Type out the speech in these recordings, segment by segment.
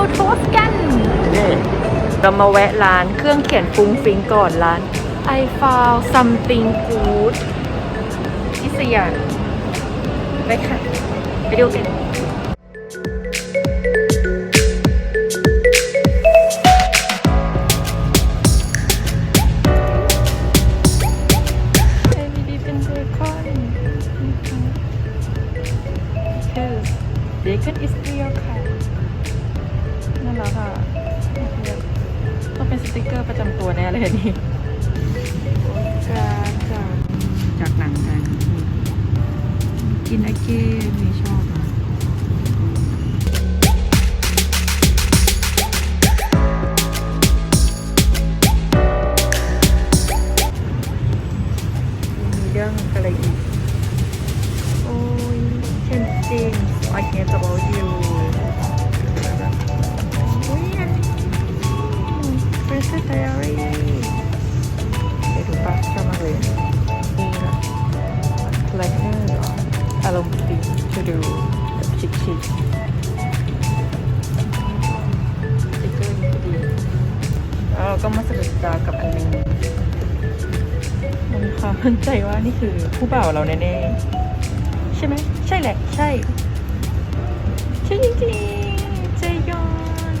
วโทสกัน เรามาแวะร้านเครื่องเขียนฟุ้งฟิงก่อนร้าน I found something good ที่สยามไปค่ะ ไปดูกันเอวีดีเป็นเบคอนคือ เป็นสติกเกอร์ประจำตัวแน่เลยอันนี่จากจากจากหนังกันกินอาเก้มีชอบอะมีเรื่องอะไรอีกโอ้ยเช่นจริง I can't about แบบชิคชิคสติ๊กเกอร์นี่ก็ดีแล้วเราก็มาสะดุดตากับอันหนึงมันมีความมั่นใจว่านี่คือผู้บ่าวเราแน่ๆใช่ไหมใช่แหละ ใช่ใช่จริงๆเจยอน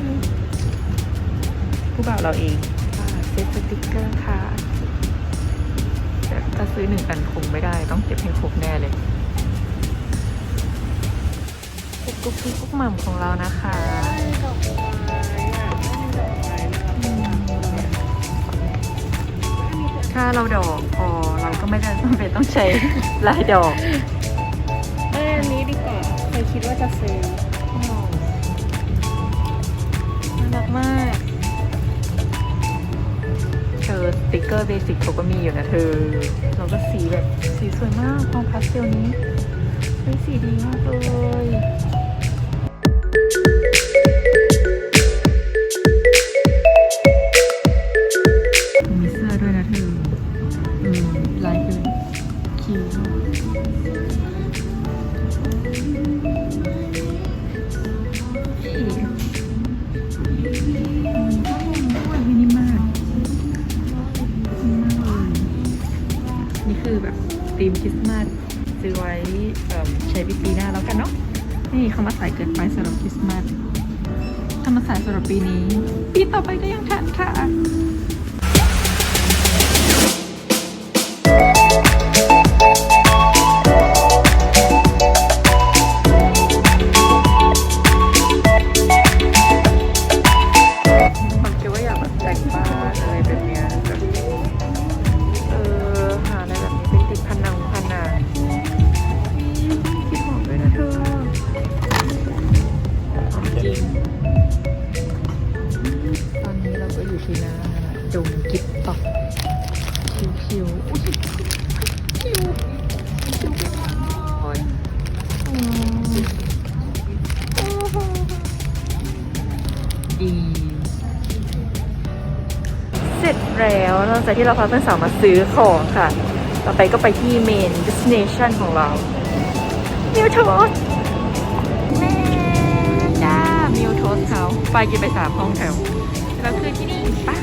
ผู้บ่าวเราเองค่ะเซตสติกเกอร์ค่ะแต่ถ้าซื้อหนึ่งอันคงไม่ได้ต้องเก็บให้ครบแน่เลย เก็บกุ๊กกิ๊กกุ๊กหม่ำของเรานะคะถ้าเราดอกพอเราก็ไม่ได้จำเป็นต้องใช้ลายดอกเอ้ยอันนี้ดีกว่าเคยคิดว่าจะซื้อน่ารักมากเธอสติกเกอร์เบสิกเขาก็มีอยู่นะเธอ เราก็สีแบบสีสวยมากของพาสเทลนี้เป็นสีดีมากเลย ยนี่คือแบบธีมคริสต์มาสซื้อไว้ใช้ปีหน้าแล้วกันเนาะนี่เขามาใส่เกินไปสำหรับคริสต์มาสถ้ามาใส่สำหรับปีนี้ ปีต่อไปก็ยังทันค่ะ ดงกิบตอกชิวๆอุ้ยชิวชิวโอ้โหดีเสร็จแล้วหลังจากที่เราพาเพื่อนสาวมาซื้อของค่ะ ต่อไปก็ไปที่เมน destination ของเรามิวโทสแม่จ้ามิวโทสเขาไปกินไปสามห้องแถว แล้วคือที่นี่ปไปกันเลยจา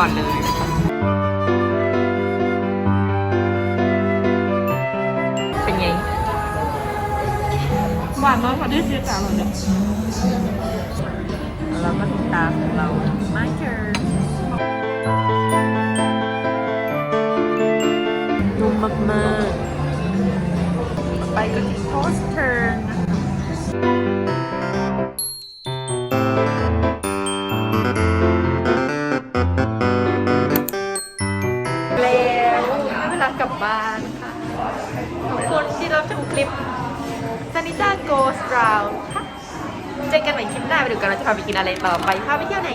ก่อนเลยเป็นไงหวานน้อยกว่าที่คิดแต่อร่อยเลยเราก็ติดตามของเราไม่เจอนุ่มมากๆไปกันที่โพสเทอร์ บ้านค่ะ ขอบคุณที่รับชมคลิปซานิต้าโกสราวค่ะ เจอกันใหม่คลิปหน้าไปดูกันเราจะพาไปกินอะไรต่อไปพาไปเที่ยวไหน